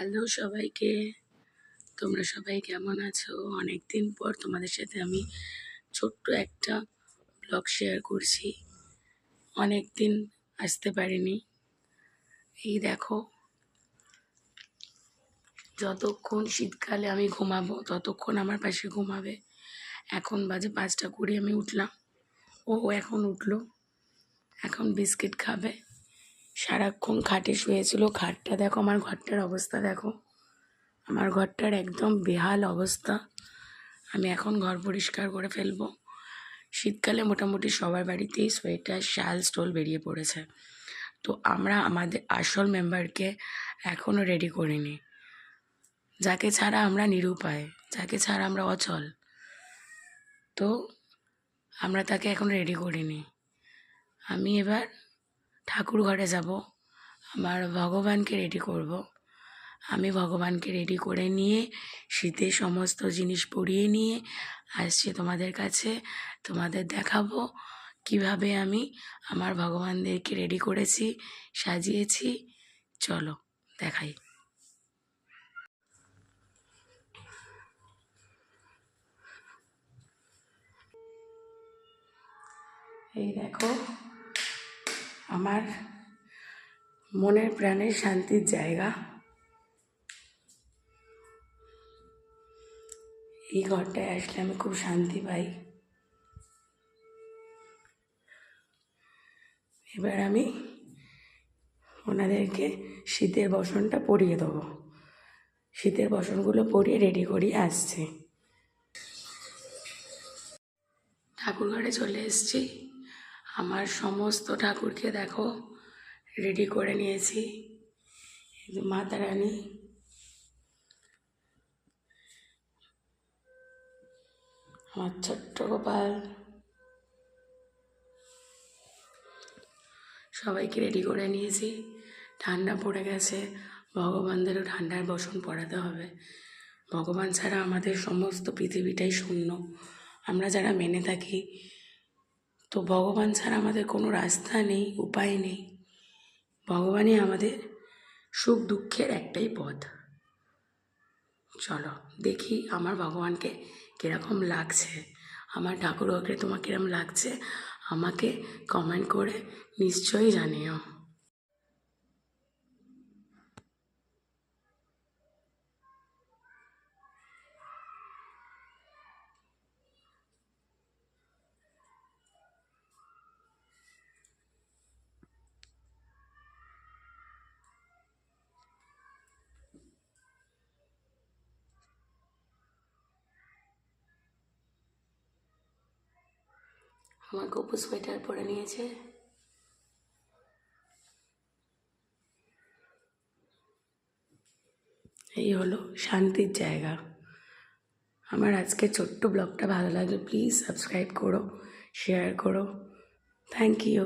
Hello সবাইকে। তোমরা সবাই কেমন আছো? অনেক দিন পর তোমাদের সাথে আমি ছোট্ট একটা ব্লগ শেয়ার করছি। অনেক দিন আসতে পারিনি। এই দেখো, যতক্ষণ শীতকালে আমি ঘুমাবো, ততক্ষণ আমার পাশে ঘুমাবে। এখন বাজে পাঁচটা কুড়ি, আমি উঠলাম। ও এখন উঠল, এখন বিস্কিট খাবে। সারাক্ষণ খাটে শুয়েছিল। খাটটা দেখো, আমার ঘরটার অবস্থা দেখো। আমার ঘরটার একদম বেহাল অবস্থা। আমি এখন ঘর পরিষ্কার করে ফেলব। শীতকালে মোটামুটি সবার বাড়িতেই সোয়েটার, শাল, স্টোল বেরিয়ে পড়েছে। তো আমরা আমাদের আসল মেম্বারকে এখনও রেডি করিনি। যাকে ছাড়া আমরা নিরুপায়, যাকে ছাড়া আমরা অচল। তো আমরা তাকে এখন রেডি করিনি। আমি এবার ঠাকুর ঘরে যাব। আমার ভগবানকে রেডি করব। আমি ভগবানকে রেডি করে নিয়ে শীতের সমস্ত জিনিস পরিয়ে নিয়ে আসছি তোমাদের কাছে। তোমাদের দেখাবো কীভাবে আমি আমার ভগবানদেরকে রেডি করেছি, সাজিয়েছি। চলো, দেখাই। এই দেখো আমার মনের প্রাণের শান্তির জায়গা। এই ঘরটায় আসলে আমি খুব শান্তি পাই। এবার আমি ওনাদেরকে শীতের বসনটা পরিয়ে দেবো। শীতের বসনগুলো পরিয়ে রেডি করিয়ে আসছে। ঠাকুর ঘরে চলে এসেছি। আমার সমস্ত ঠাকুরকে দেখো রেডি করে নিয়েছি। মাতা রানী। আমার ছোট্ট গোপাল। সবাইকে রেডি করে নিয়েছি। ঠান্ডা পড়ে গেছে, ভগবানদেরও ঠান্ডার বসন পড়াতে হবে। ভগবান ছাড়া আমাদের সমস্ত পৃথিবীটাই শূন্য। আমরা যারা মেনে থাকি তো ভগবান ছাড়া আমাদের কোনো রাস্তা নেই, উপায় নেই। ভগবানই আমাদের সুখ দুঃখের একটাই পথ। চলো, দেখি আমার ভগবানকে কীরকম লাগছে। আমার ঠাকুর ঠাকুরকে তোমার কীরকম লাগছে, আমাকে কমেন্ট করে নিশ্চয়ই জানিও। আমার গপু সোয়েটার পরে নিয়েছে। এই হলো শান্তির জায়গা। আমার আজকে ছোট্ট ব্লগটা ভালো লাগলে প্লিজ সাবস্ক্রাইব করো শেয়ার করো। Thank you